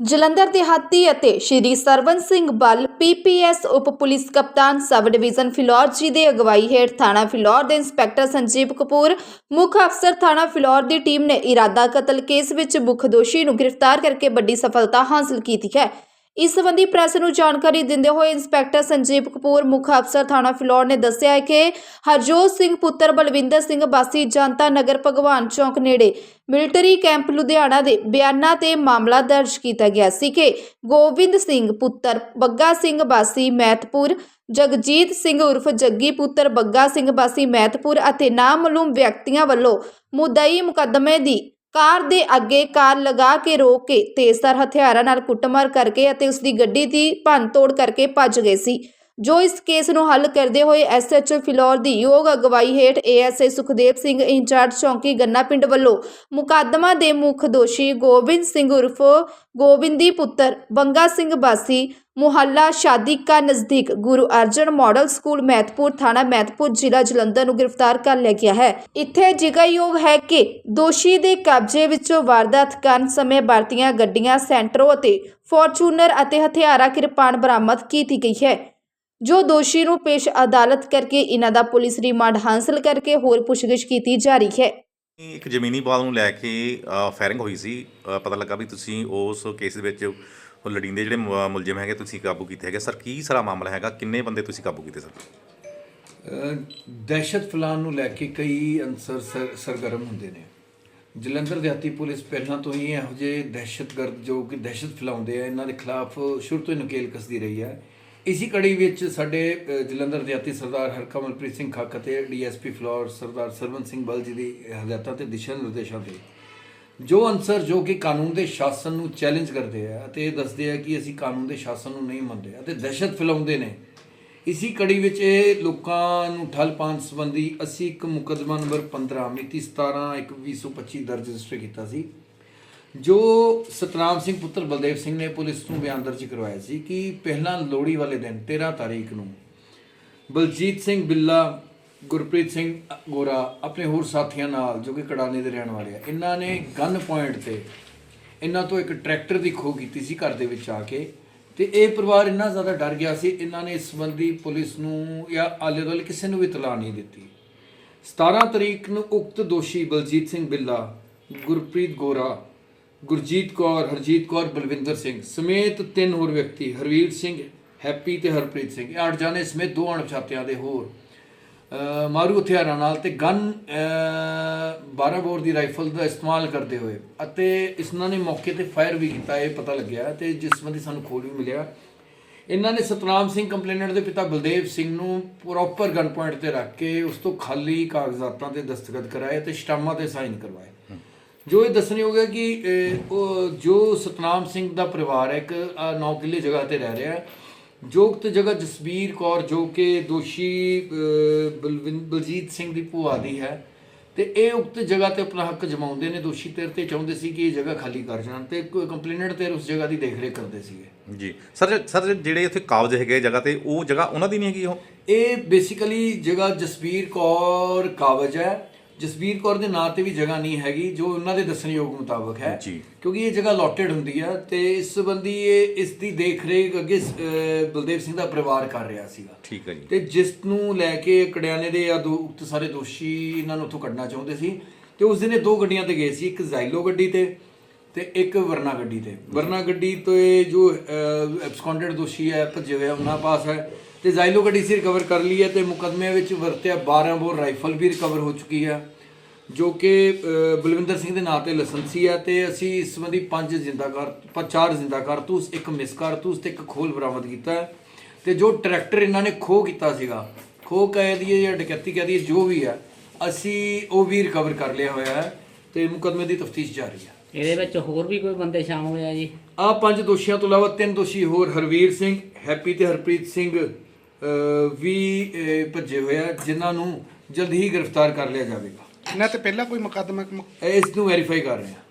ਜਲੰਧਰ, ਦਿਹਾਤੀ ਅਤੇ ਸ਼੍ਰੀ ਸਰਵਨ ਸਿੰਘ ਬੱਲ ਪੀਪੀਐਸ ਉਪ ਪੁਲਿਸ ਕਪਤਾਨ ਸਬ ਡਿਵੀਜ਼ਨ ਫਿਲੌਰ ਜੀ ਦੀ ਅਗਵਾਈ ਹੇਠ ਥਾਣਾ ਫਿਲੌਰ ਦੇ ਇੰਸਪੈਕਟਰ ਸੰਜੀਵ ਕਪੂਰ, ਮੁੱਖ ਅਫਸਰ ਥਾਣਾ ਫਿਲੌਰ ਦੀ ਟੀਮ ਨੇ ਇਰਾਦਾ ਕਤਲ ਕੇਸ ਵਿੱਚ ਮੁੱਖ ਦੋਸ਼ੀ ਨੂੰ ਗ੍ਰਿਫਤਾਰ ਕਰਕੇ ਵੱਡੀ ਸਫਲਤਾ ਹਾਸਲ ਕੀਤੀ ਹੈ। ਇਸ ਸੰਬੰਧੀ ਪ੍ਰੈਸ ਨੂੰ ਜਾਣਕਾਰੀ ਦਿੰਦੇ ਹੋਏ ਇੰਸਪੈਕਟਰ ਸੰਜੀਵ ਕਪੂਰ, ਮੁੱਖ ਅਫਸਰ ਥਾਣਾ ਫਿਲੌਰ ਨੇ ਦੱਸਿਆ ਹੈ ਕਿ ਹਰਜੋਤ ਸਿੰਘ, ਪੁੱਤਰ ਬਲਵਿੰਦਰ ਸਿੰਘ ਬਾਸੀ, ਜਨਤਾ ਨਗਰ ਭਗਵਾਨ ਚੌਂਕ ਨੇੜੇ ਮਿਲਟਰੀ ਕੈਂਪ ਲੁਧਿਆਣਾ ਦੇ ਬਿਆਨਾਂ ਤੇ ਮਾਮਲਾ ਦਰਜ ਕੀਤਾ ਗਿਆ ਸੀ ਕਿ ਗੋਬਿੰਦ ਸਿੰਘ ਪੁੱਤਰ ਬੱਗਾ ਸਿੰਘ ਬਾਸੀ ਮੈਤਪੁਰ, ਜਗਜੀਤ ਸਿੰਘ ਉਰਫ ਜੱਗੀ ਪੁੱਤਰ ਬੱਗਾ ਸਿੰਘ ਬਾਸੀ ਮੈਤਪੁਰ ਅਤੇ ਨਾਮਲੂਮ ਵਿਅਕਤੀਆਂ ਵੱਲੋਂ ਮੁਦਈ ਮੁਕੱਦਮੇ ਦੀ ਕਾਰ ਦੇ ਅੱਗੇ ਕਾਰ ਲਗਾ ਕੇ ਰੋਕ ਕੇ ਤੇਜ਼ਧਾਰ ਹਥਿਆਰਾਂ ਨਾਲ ਕੁੱਟਮਾਰ ਕਰਕੇ ਅਤੇ ਉਸ ਦੀ ਗੱਡੀ ਦੀ ਭੰਨਤੋੜ ਕਰਕੇ ਭੱਜ ਗਏ ਸੀ। ਜੋ ਇਸ ਕੇਸ ਨੂੰ ਹੱਲ ਕਰਦੇ ਹੋਏ ਐਸਐਚਓ ਫਿਲੌਰ ਦੀ ਯੋਗ ਅਗਵਾਈ ਹੇਠ ਏਐਸਏ ਸੁਖਦੇਵ ਸਿੰਘ ਇੰਚਾਰਜ ਚੌਂਕੀ ਗੰਨਾ ਪਿੰਡ ਵੱਲੋਂ ਮੁਕੱਦਮਾ ਦੇ ਮੁੱਖ ਦੋਸ਼ੀ ਗੋਬਿੰਦ ਸਿੰਘ ਉਰਫ ਗੋਬਿੰਦੀ ਪੁੱਤਰ ਬੰਗਾ ਸਿੰਘ ਬਾਸੀ, ਮੁਹੱਲਾ ਸ਼ਾਦੀਕਾ ਨਜ਼ਦੀਕ ਗੁਰੂ ਅਰਜਨ ਮਾਡਲ ਸਕੂਲ ਮੈਥਪੁਰ ਥਾਣਾ ਮੈਥਪੁਰ ਜ਼ਿਲ੍ਹਾ ਜਲੰਧਰ ਨੂੰ ਗ੍ਰਿਫਤਾਰ ਕਰ ਲਿਆ ਗਿਆ ਹੈ। ਇੱਥੇ ਜ਼ਿਕਰਯੋਗ ਹੈ ਕਿ ਦੋਸ਼ੀ ਦੇ ਕਬਜ਼ੇ ਵਿੱਚੋਂ ਵਾਰਦਾਤ ਕਰਨ ਸਮੇਂ ਵਰਤੀਆਂ ਗੱਡੀਆਂ, ਸੈਂਟਰੋ ਅਤੇ ਫੋਰਚੂਨਰ ਅਤੇ ਹਥਿਆਰਾਂ ਕਿਰਪਾਨ ਬਰਾਮਦ ਕੀਤੀ ਗਈ ਹੈ। ਜੋ ਦੋਸ਼ੀ ਨੂੰ ਪੇਸ਼ ਅਦਾਲਤ ਕਰਕੇ ਇਹਨਾਂ ਦਾ ਪੁਲਿਸ ਰਿਮਾਂਡ ਹਾਸਲ ਕਰਕੇ ਹੋਰ ਪੁੱਛਗਿੱਛ ਕੀਤੀ ਜਾ ਰਹੀ ਹੈ ਇੱਕ ਜ਼ਮੀਨੀ ਵਿਵਾਦ ਨੂੰ ਲੈ ਕੇ ਫਾਇਰਿੰਗ ਹੋਈ ਸੀ। ਅ, ਪਤਾ ਲੱਗਾ ਵੀ ਤੁਸੀਂ ਉਸ ਕੇਸ ਵਿੱਚ ਉਹ ਲੜੀਂਦੇ ਜਿਹੜੇ ਮੁ- ਮੁਲਜ਼ਮ ਹੈਗੇ ਤੁਸੀਂ ਕਾਬੂ ਕੀਤੇ ਹੈਗੇ। ਸਰ ਕੀ ਸਾਰਾ ਮਾਮਲਾ ਹੈਗਾ? ਕਿੰਨੇ ਬੰਦੇ ਤੁਸੀਂ ਕਾਬੂ ਕੀਤੇ ਸਰ? ਦਹਿਸ਼ਤ ਫੈਲਾਉਣ ਨੂੰ ਲੈ ਕੇ ਕਈ ਅਨਸਰ ਸਰ- ਸਰਗਰਮ ਹੁੰਦੇ ਨੇ। ਜਲੰਧਰ ਦਿਹਾਤੀ ਪੁਲਿਸ ਪਹਿਲਾਂ ਤੋਂ ਹੀ ਇਹੋ ਜਿਹੇ ਦਹਿਸ਼ਤਗਰਦ ਜੋ ਕਿ ਦਹਿਸ਼ਤ ਫੈਲਾਉਂਦੇ ਆ ਇਹਨਾਂ ਦੇ ਖਿਲਾਫ ਸ਼ੁਰੂ ਤੋਂ ਹੀ ਨਕੇਲ ਕਸਦੀ ਰਹੀ ਹੈ ਇਸੀ ਕੜੀ ਵਿੱਚ ਸਾਡੇ ਅ, ਜਲੰਧਰ ਦਿਹਾਤੀ ਸਰਦਾਰ ਹਰਕਮਲਪ੍ਰੀਤ ਸਿੰਘ ਖੱਕ ਅਤੇ ਡੀਐਸਪੀ ਫਲੋਰ ਸਰਦਾਰ ਸਰਵਨ ਸਿੰਘ ਬਲ ਜੀ ਦੀ ਹਦਾਇਤਾਂ ਤੇ ਦਿਸ਼ਾ ਨਿਰਦੇਸ਼ਾਂ ਤੇ। ਜੋ ਅਨਸਰ ਜੋ ਕਿ ਕਾਨੂੰਨ ਦੇ ਸ਼ਾਸਨ ਨੂੰ ਚੈਲੰਜ ਕਰਦੇ ਆ ਅਤੇ ਇਹ ਦੱਸਦੇ ਆ ਕਿ ਅਸੀਂ ਕਾਨੂੰਨ ਦੇ ਸ਼ਾਸਨ ਨੂੰ ਨਹੀਂ ਮੰਨਦੇ ਅਤੇ ਦਹਿਸ਼ਤ ਫੈਲਾਉਂਦੇ ਨੇ। ਇਸੀ ਕੜੀ ਵਿੱਚ ਇਹ ਲੋਕਾਂ ਨੂੰ ਠੱਲ ਪਾਉਣ ਸੰਬੰਧੀ ਅਸੀਂ ਇੱਕ ਮੁਕੱਦਮਾ ਨੰਬਰ 15 ਮਿਤੀ 17 1 2025 ਦਰਜ ਰਜਿਸਟਰ ਕੀਤਾ ਸੀ। ਜੋ ਸਤਨਾਮ ਸਿੰਘ ਪੁੱਤਰ ਬਲਦੇਵ ਸਿੰਘ ਨੇ ਪੁਲਿਸ ਨੂੰ ਬਿਆਨ ਦਰਜ ਕਰਵਾਇਆ ਸੀ ਕਿ ਪਹਿਲਾਂ ਲੋਹੜੀ ਵਾਲੇ ਦਿਨ 13 ਤਾਰੀਖ ਨੂੰ ਬਲਜੀਤ ਸਿੰਘ ਬਿੱਲਾ, ਗੁਰਪ੍ਰੀਤ ਸਿੰਘ ਗੋਰਾ ਆਪਣੇ ਹੋਰ ਸਾਥੀਆਂ ਨਾਲ, ਜੋ ਕਿ ਕੜਾਨੇ ਦੇ ਰਹਿਣ ਵਾਲੇ ਆ, ਇਹਨਾਂ ਨੇ ਗਨ ਪੁਆਇੰਟ ਤੇ ਇਹਨਾਂ ਤੋਂ ਇੱਕ ਟਰੈਕਟਰ ਦੀ ਖੋਹ ਕੀਤੀ ਸੀ ਘਰ ਦੇ ਵਿੱਚ ਆ ਕੇ ਤੇ ਇਹ ਪਰਿਵਾਰ ਇੰਨਾ ਜ਼ਿਆਦਾ ਡਰ ਗਿਆ ਸੀ, ਇਹਨਾਂ ਨੇ ਇਸ ਸੰਬੰਧੀ ਪੁਲਿਸ ਨੂੰ ਜਾਂ ਆਲੇ ਦੁਆਲੇ ਕਿਸੇ ਨੂੰ ਵੀ ਇਤਲਾਹ ਨਹੀਂ ਦਿੱਤੀ। 17 ਤਰੀਕ ਨੂੰ ਉਕਤ ਦੋਸ਼ੀ ਬਲਜੀਤ ਸਿੰਘ ਬਿੱਲਾ, ਗੁਰਪ੍ਰੀਤ ਗੋਰਾ ਗੁਰਜੀਤ ਕੌਰ, ਹਰਜੀਤ ਕੌਰ, ਬਲਵਿੰਦਰ ਸਿੰਘ ਸਮੇਤ ਤਿੰਨ ਹੋਰ ਵਿਅਕਤੀ, ਹਰਵੀਰ ਸਿੰਘ, ਹੈਪੀ ਤੇ ਹਰਪ੍ਰੀਤ ਸਿੰਘ। ਇਹ ਅੱਠ ਜਾਣੇ ਸਮੇਤ ਦੋ ਅਣਪਛਾਤਿਆਂ ਦੇ ਹੋਰ। ਮਾਰੂ ਹਥਿਆਰਾਂ ਨਾਲ ਤੇ ਗਨ 12 ਬੋਰ ਦੀ ਰਾਈਫਲ ਦਾ ਇਸਤੇਮਾਲ ਕਰਦੇ ਹੋਏ ਅਤੇ ਇਸਨਾਂ ਨੇ ਮੌਕੇ ਤੇ ਫਾਇਰ ਵੀ ਕੀਤਾ, ਇਹ ਪਤਾ ਲੱਗਿਆ ਤੇ ਜਿਸ ਸੰਬੰਧੀ ਸਾਨੂੰ ਖੋਲ ਵੀ ਮਿਲਿਆ। ਇਹਨਾਂ ਨੇ ਸਤਨਾਮ ਸਿੰਘ ਕੰਪਲੇਨੈਂਟ ਦੇ ਪਿਤਾ ਬਲਦੇਵ ਸਿੰਘ ਨੂੰ ਪ੍ਰੋਪਰ ਗਨ ਪੁਆਇੰਟ ਤੇ ਰੱਖ ਕੇ ਉਸ ਤੋਂ ਖਾਲੀ ਕਾਗਜ਼ਾਤਾਂ ਤੇ ਦਸਤਖਤ ਕਰਾਏ ਤੇ ਸਟਾਮਾਂ ਤੇ ਸਾਈਨ ਕਰਵਾਏ। ਜੋ ਇਹ ਦੱਸਣਯੋਗ ਹੈ ਕਿ ਉਹ ਜੋ ਸਤਨਾਮ ਸਿੰਘ ਦਾ ਪਰਿਵਾਰ ਹੈ ਇੱਕ 9 ਕਿੱਲੇ ਜਗ੍ਹਾ ਤੇ ਰਹਿ ਰਿਹਾ ਹੈ। ਜੋ ਉਕਤ ਜਗ੍ਹਾ ਜਸਬੀਰ ਕੌਰ ਜੋ ਕਿ ਦੋਸ਼ੀ ਬਲਜੀਤ ਸਿੰਘ ਦੀ ਭੂਆ ਦੀ ਹੈ ਤੇ ਇਹ ਉਕਤ ਜਗ੍ਹਾ ਤੇ ਆਪਣਾ ਹੱਕ ਜਮਾਉਂਦੇ ਨੇ ਦੋਸ਼ੀ ਤੇਰ ਤੇ ਚਾਹੁੰਦੇ ਸੀ ਕਿ ਇਹ ਜਗ੍ਹਾ ਖਾਲੀ ਕਰ ਜਾਣ ਤੇ ਕੰਪਲੇਨਟ ਤੇ ਉਸ ਜਗ੍ਹਾ ਦੀ ਦੇਖਰੇਖ ਕਰਦੇ ਸੀਗੇ। ਜੀ। ਸਰ ਸਰ ਜਿਹੜੇ ਉੱਥੇ ਕਾਬਜ ਹੈਗੇ ਜਗ੍ਹਾ ਤੇ ਉਹ ਜਗ੍ਹਾ ਉਹਨਾਂ ਦੀ ਨਹੀਂ ਹੈਗੀ ਉਹ? ਇਹ ਬੇਸਿਕਲੀ ਜਗ੍ਹਾ ਜਸਬੀਰ ਕੌਰ ਕਾਬਜ ਹੈ। ਜਸਬੀਰ ਕੌਰ ਦੇ ਨਾਂ ਤੇ ਵੀ ਜਗ੍ਹਾ ਨਹੀਂ ਹੈਗੀ ਜੋ ਉਹਨਾਂ ਦੇ ਦੱਸਣਯੋਗ ਮੁਤਾਬਕ ਹੈ। ਕਿਉਂਕਿ ਇਹ ਜਗ੍ਹਾ ਲੋਟਡ ਹੁੰਦੀ ਹੈ ਤੇ ਇਸ ਸੰਬੰਧੀ ਇਹ ਇਸ ਦੀ ਦੇਖਰੇਖ ਅੱਗੇ ਬਲਦੇਵ ਸਿੰਘ ਦਾ ਪਰਿਵਾਰ ਕਰ ਰਿਹਾ ਸੀਗਾ। ਠੀਕ ਹੈ ਜੀ। ਤੇ ਜਿਸ ਨੂੰ ਲੈ ਕੇ ਕੜਿਆਨੇ ਦੇ ਆ ਦੋ ਉਕਤ ਸਾਰੇ ਦੋਸ਼ੀ ਇਹਨਾਂ ਨੂੰ ਉੱਥੋਂ ਕੱਢਣਾ ਚਾਹੁੰਦੇ ਸੀ। ਤੇ ਉਸ ਦਿਨ ਇਹ ਦੋ ਗੱਡੀਆਂ ਤੇ ਗਏ ਸੀ ਇੱਕ ਜ਼ਾਈਲੋ ਗੱਡੀ ਤੇ ਤੇ ਇੱਕ ਵਰਨਾ ਗੱਡੀ ਤੇ। ਵਰਨਾ ਗੱਡੀ ਤੇ ਜੋ ਐਬਸਕੌਂਡਡ ਦੋਸ਼ੀ ਹੈ ਭੱਜੇ ਹੋਇਆ ਉਹਨਾਂ ਪਾਸ ਹੈ। ਤੇ ਗੱਡੀ ਸੀ ਰਿਕਵਰ ਕਰ ਲਈ ਹੈ ਤੇ ਮੁਕਦਮੇ ਵਿੱਚ ਵਰਤਿਆ 12 ਬੋਰ ਰਾਈਫਲ ਵੀ ਰਿਕਵਰ ਹੋ ਚੁੱਕੀ ਹੈ ਜੋ ਕਿ ਬਲਵਿੰਦਰ ਸਿੰਘ ਦੇ ਨਾਂ ਤੇ ਲਾਇਸੈਂਸੀ ਹੈ ਤੇ ਅਸੀਂ ਇਸ ਸੰਬੰਧੀ ਪੰਜ ਜ਼ਿੰਦਾਕਾਰ ਪ- ਚਾਰ ਜ਼ਿੰਦਾ ਕਾਰਤੂਸ ਇੱਕ ਮਿਸ ਕਾਰਤੂਸ ਤੇ ਇੱਕ ਖੋਲ ਬਰਾਮਦ ਕੀਤਾ ਤੇ ਜੋ ਟਰੈਕਟਰ ਇਹਨਾਂ ਨੇ ਖੋਹ ਕੀਤਾ ਸੀਗਾ ਖੋਹ ਕਹਿ ਦਈਏ ਜਾਂ ਡਕੈਤੀ ਕਹਿ ਦਈਏ ਜੋ ਵੀ ਹੈ ਅਸੀਂ ਉਹ ਵੀ ਰਿਕਵਰ ਕਰ ਲਿਆ ਹੋਇਆ ਹੈ ਤੇ ਮੁਕਦਮੇ ਦੀ ਤਫਤੀਸ਼ ਜਾਰੀ ਹੈ। ਇਹਦੇ ਵਿੱਚ ਹੋਰ ਵੀ ਕੋਈ ਬੰਦੇ ਸ਼ਾਮਲ ਹੋਇਆ ਜੀ? ਆ ਪੰਜ ਦੋਸ਼ੀਆਂ ਤੋਂ ਇਲਾਵਾ ਤਿੰਨ ਦੋਸ਼ੀ ਹੋਰ ਹਰਵੀਰ ਸਿੰਘ ਹੈਪੀ ਤੇ ਹਰਪ੍ਰੀਤ ਸਿੰਘ ਵੀ ਭੱਜੇ ਹੋਏ ਆ ਜਿਨ੍ਹਾਂ ਨੂੰ ਜਲਦ ਹੀ ਗ੍ਰਿਫਤਾਰ ਕਰ ਲਿਆ ਜਾਵੇਗਾ। ਇਹਨਾਂ ਤੇ ਪਹਿਲਾਂ ਕੋਈ ਮੁਕੱਦਮਾ ਇਸ ਨੂੰ ਵੈਰੀਫਾਈ ਕਰ ਰਹੇ ਹਾਂ